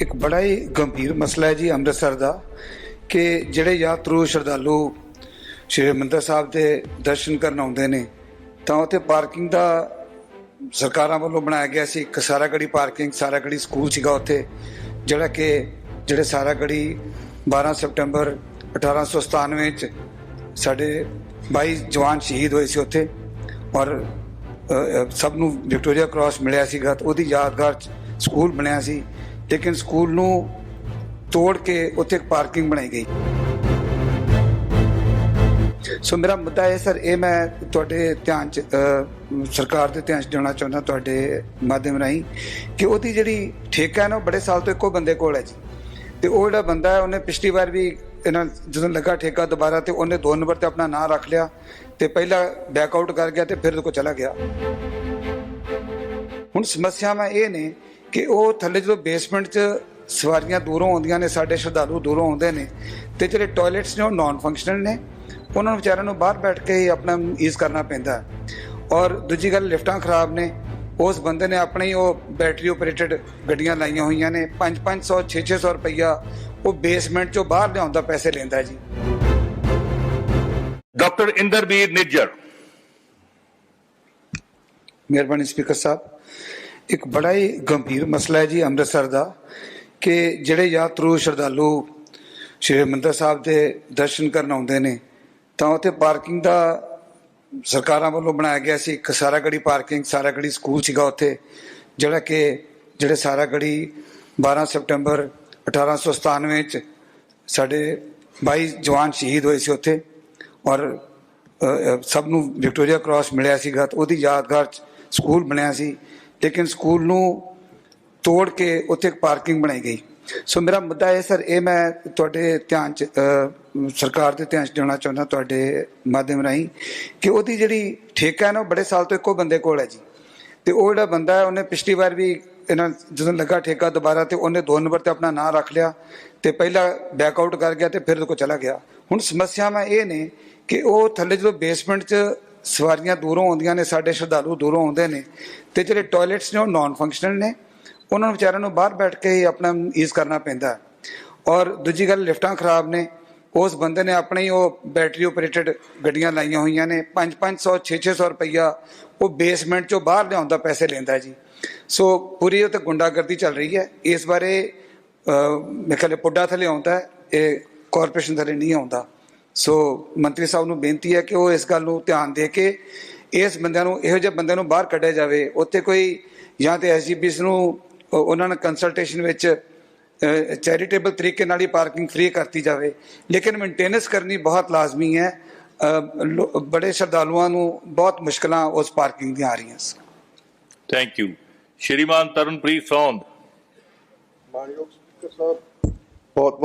ਇੱਕ ਬੜਾ ਹੀ ਗੰਭੀਰ ਮਸਲਾ ਹੈ ਜੀ ਅੰਮ੍ਰਿਤਸਰ ਦਾ, ਕਿ ਜਿਹੜੇ ਯਾਤਰੂ ਸ਼ਰਧਾਲੂ ਸ਼੍ਰੀ ਹਰਿਮੰਦਰ ਸਾਹਿਬ ਦੇ ਦਰਸ਼ਨ ਕਰਨ ਆਉਂਦੇ ਨੇ, ਤਾਂ ਉੱਥੇ ਪਾਰਕਿੰਗ ਦਾ ਸਰਕਾਰਾਂ ਵੱਲੋਂ ਬਣਾਇਆ ਗਿਆ ਸੀ। ਇੱਕ ਸਾਰਾਗੜੀ ਪਾਰਕਿੰਗ ਸਾਰਾਗੜੀ ਸਕੂਲ ਸੀਗਾ ਉੱਥੇ, ਜਿਹੜਾ ਕਿ ਜਿਹੜੇ ਸਾਰਾਗੜੀ 12 ਸਤੰਬਰ 1897 ਵਿੱਚ ਸਾਡੇ 22 ਜਵਾਨ ਸ਼ਹੀਦ ਹੋਏ ਸੀ ਉੱਥੇ ਔਰ ਸਭ ਨੂੰ ਵਿਕਟੋਰੀਆ ਕ੍ਰਾਸ ਮਿਲਿਆ ਸੀਗਾ, ਤੇ ਉਹਦੀ ਯਾਦਗਾਰ ਸਕੂਲ ਬਣਿਆ ਸੀ। ਲੇਕਿਨ ਸਕੂਲ ਨੂੰ ਤੋੜ ਕੇ ਉੱਥੇ ਇੱਕ ਪਾਰਕਿੰਗ ਬਣਾਈ ਗਈ। ਸੋ ਮੇਰਾ ਮੁੱਦਾ ਹੈ, ਸਰ, ਇਹ ਮੈਂ ਤੁਹਾਡੇ ਧਿਆਨ ਚ ਸਰਕਾਰ ਦੇ ਧਿਆਨ ਚ ਦੇਣਾ ਚਾਹੁੰਦਾ ਤੁਹਾਡੇ ਮਾਧਿਅਮ ਰਾਹੀਂ ਕਿ ਉਹਦੀ ਜਿਹੜੀ ਠੇਕਾ ਹੈ ਨਾ, ਉਹ ਬੜੇ ਸਾਲ ਤੋਂ ਇੱਕੋ ਬੰਦੇ ਕੋਲ ਹੈ ਜੀ। ਤੇ ਉਹ ਜਿਹੜਾ ਬੰਦਾ ਹੈ, ਉਹਨੇ ਪਿਛਲੀ ਵਾਰ ਵੀ ਇਹਨਾਂ ਜਦੋਂ ਲੱਗਾ ਠੇਕਾ ਦੁਬਾਰਾ ਤੇ ਉਹਨੇ ਦੋ ਨੰਬਰ ਤੇ ਆਪਣਾ ਨਾਂ ਰੱਖ ਲਿਆ ਤੇ ਪਹਿਲਾਂ ਬੈਕ ਆਊਟ ਕਰ ਗਿਆ ਤੇ ਫਿਰ ਉਹਦੇ ਕੋਲ ਚਲਾ ਗਿਆ। ਹੁਣ ਸਮੱਸਿਆਵਾਂ ਇਹ ਨੇ ਕਿ ਉਹ ਥੱਲੇ ਜਦੋਂ ਬੇਸਮੈਂਟ 'ਚ ਸਵਾਰੀਆਂ ਦੂਰੋਂ ਆਉਂਦੀਆਂ ਨੇ ਸਾਡੇ ਸ਼ਰਧਾਲੂ ਦੂਰੋਂ ਆਉਂਦੇ ਨੇ ਤੇ ਜਿਹੜੇ ਟਾਇਲਟਸ ਨੇ ਉਹ ਨਾਨ ਫੰਕਸ਼ਨਲ ਨੇ ਉਹਨਾਂ ਨੂੰ ਵਿਚਾਰਿਆਂ ਨੂੰ ਬਾਹਰ ਬੈਠ ਕੇ ਹੀ ਆਪਣਾ ਯੂਜ਼ ਕਰਨਾ ਪੈਂਦਾ। ਔਰ ਦੂਜੀ ਗੱਲ ਲਿਫਟਾਂ ਖਰਾਬ ਨੇ ਉਸ ਬੰਦੇ ਨੇ ਆਪਣੇ ਉਹ ਬੈਟਰੀ ਆਪਰੇਟਡ ਗੱਡੀਆਂ ਲਾਈਆਂ ਹੋਈਆਂ ਨੇ 5-500 6-600 ਰੁਪਈਆ ਉਹ ਬੇਸਮੈਂਟ 'ਚੋਂ ਬਾਹਰ ਲਿਆਉਣ ਦਾ ਪੈਸੇ ਲੈਂਦਾ ਜੀ। ਡਾਕਟਰ ਇੰਦਰਬੀਰ ਨਿੱਜਰ ਮਿਹਰਬਾਨੀ ਸਪੀਕਰ ਸਾਹਿਬ। ਇੱਕ ਬੜਾ ਹੀ ਗੰਭੀਰ ਮਸਲਾ ਹੈ ਜੀ ਅੰਮ੍ਰਿਤਸਰ ਦਾ ਕਿ ਜਿਹੜੇ ਯਾਤਰੂ ਸ਼ਰਧਾਲੂ ਸ਼੍ਰੀ ਹਰਿਮੰਦਰ ਸਾਹਿਬ ਦੇ ਦਰਸ਼ਨ ਕਰਨ ਆਉਂਦੇ ਨੇ, ਤਾਂ ਉੱਥੇ ਪਾਰਕਿੰਗ ਦਾ ਸਰਕਾਰਾਂ ਵੱਲੋਂ ਬਣਾਇਆ ਗਿਆ ਸੀ। ਇੱਕ ਸਾਰਾਗੜੀ ਪਾਰਕਿੰਗ ਸਾਰਾਗੜੀ ਸਕੂਲ ਸੀਗਾ ਉੱਥੇ, ਜਿਹੜਾ ਕਿ ਜਿਹੜੇ ਸਾਰਾਗੜੀ 12 ਸਤੰਬਰ 1897 ਵਿੱਚ ਸਾਡੇ 22 ਜਵਾਨ ਸ਼ਹੀਦ ਹੋਏ ਸੀ ਉੱਥੇ ਔਰ ਸਭ ਨੂੰ ਵਿਕਟੋਰੀਆ ਕ੍ਰਾਸ ਮਿਲਿਆ ਸੀਗਾ ਤੇ ਉਹਦੀ ਯਾਦਗਾਰ 'ਚ ਸਕੂਲ ਬਣਿਆ ਸੀ। ਲੇਕਿਨ ਸਕੂਲ ਨੂੰ ਤੋੜ ਕੇ ਉੱਥੇ ਇੱਕ ਪਾਰਕਿੰਗ ਬਣਾਈ ਗਈ। ਸੋ ਮੇਰਾ ਮੁੱਦਾ ਇਹ ਸਰ, ਇਹ ਮੈਂ ਤੁਹਾਡੇ ਧਿਆਨ ਚ ਸਰਕਾਰ ਦੇ ਧਿਆਨ ਚ ਦੇਣਾ ਚਾਹੁੰਦਾ ਤੁਹਾਡੇ ਮਾਧਿਅਮ ਰਾਹੀਂ ਕਿ ਉਹਦੀ ਜਿਹੜੀ ਠੇਕਾ ਹੈ ਨਾ, ਉਹ ਬੜੇ ਸਾਲ ਤੋਂ ਇੱਕੋ ਬੰਦੇ ਕੋਲ ਹੈ ਜੀ। ਤੇ ਉਹ ਜਿਹੜਾ ਬੰਦਾ ਹੈ, ਉਹਨੇ ਪਿਛਲੀ ਵਾਰ ਵੀ ਇਹਨਾਂ ਜਦੋਂ ਲੱਗਾ ਠੇਕਾ ਦੁਬਾਰਾ ਤੇ ਉਹਨੇ ਦੋ ਨੰਬਰ ਤੇ ਆਪਣਾ ਨਾਂ ਰੱਖ ਲਿਆ ਤੇ ਪਹਿਲਾਂ ਬੈਕ ਆਊਟ ਕਰ ਗਿਆ ਤੇ ਫਿਰ ਉਹਦੇ ਕੋਲ ਚਲਾ ਗਿਆ। ਹੁਣ ਸਮੱਸਿਆਵਾਂ ਇਹ ਨੇ ਕਿ ਉਹ ਥੱਲੇ ਜਦੋਂ ਬੇਸਮੈਂਟ 'ਚ ਸਵਾਰੀਆਂ ਦੂਰੋਂ ਆਉਂਦੀਆਂ ਨੇ ਸਾਡੇ ਸ਼ਰਧਾਲੂ ਦੂਰੋਂ ਆਉਂਦੇ ਨੇ ਤੇ ਜਿਹੜੇ ਟਾਇਲਟਸ ਨੇ ਉਹ ਨਾਨ ਫੰਕਸ਼ਨਲ ਨੇ। ਉਹਨਾਂ ਨੂੰ ਵਿਚਾਰਿਆਂ ਨੂੰ ਬਾਹਰ ਬੈਠ ਕੇ ਹੀ ਆਪਣਾ ਯੂਜ਼ ਕਰਨਾ ਪੈਂਦਾ ਔਰ ਦੂਜੀ ਗੱਲ ਲਿਫਟਾਂ ਖਰਾਬ ਨੇ। ਉਸ ਬੰਦੇ ਨੇ ਆਪਣੇ ਹੀ ਉਹ ਬੈਟਰੀ ਆਪਰੇਟਡ ਗੱਡੀਆਂ ਲਾਈਆਂ ਹੋਈਆਂ ਨੇ। 5-500 6-600 ਰੁਪਈਆ ਉਹ ਬੇਸਮੈਂਟ 'ਚੋਂ ਬਾਹਰ ਲਿਆਉਂਦਾ ਪੈਸੇ ਲੈਂਦਾ ਜੀ। ਸੋ ਪੂਰੀ ਉਹ ਤੇ ਗੁੰਡਾਗਰਦੀ ਚੱਲ ਰਹੀ ਹੈ। ਇਸ ਬਾਰੇ ਅਹ, ਮੇਰੇ ਖਿਆਲ ਪੁੱਡਾ ਥੱਲੇ ਆਉਂਦਾ ਇਹ ਕਾਰਪੋਰੇਸ਼ਨ ਥੱਲੇ ਨਹੀਂ ਆਉਂਦਾ। ਸੋ ਮੰਤਰੀ ਸਾਹਿਬ ਨੂੰ ਬੇਨਤੀ ਹੈ ਕਿ ਉਹ ਇਸ ਗੱਲ ਨੂੰ ਧਿਆਨ ਦੇ ਕੇ ਇਸ ਬੰਦਿਆਂ ਨੂੰ ਇਹੋ ਜਿਹੇ ਬੰਦਿਆਂ ਨੂੰ ਬਾਹਰ ਕੱਢਿਆ ਜਾਵੇ। ਉੱਥੇ ਕੋਈ ਜਾਂ ਤੇ ਐਸਜੀਪੀਸ ਨੂੰ ਉਹ- ਉਹਨਾਂ ਨਾਲ ਕੰਸਲਟੇਸ਼ਨ ਵਿੱਚ ਚੈਰੀਟੇਬਲ ਤਰੀਕੇ ਨਾਲ ਹੀ ਪਾਰਕਿੰਗ ਫ੍ਰੀ ਕਰਤੀ ਜਾਵੇ। ਲੇਕਿਨ ਮੇਨਟੇਨੈਂਸ ਕਰਨੀ ਬਹੁਤ ਲਾਜ਼ਮੀ ਹੈ। ਬੜੇ ਸ਼ਰਧਾਲੂਆਂ ਨੂੰ ਬਹੁਤ ਮੁਸ਼ਕਲਾਂ ਉਸ ਪਾਰਕਿੰਗ ਦੀਆਂ ਆ ਰਹੀਆਂ ਸਨ। ਥੈਂਕ ਯੂ ਸ਼੍ਰੀਮਾਨ ਤਰਨਪ੍ਰੀਤ ਸੌਂਦ। ਮਾਨਯੋਗ ਸਪੀਕਰ ਸਾਹਿਬ ਬਹੁਤ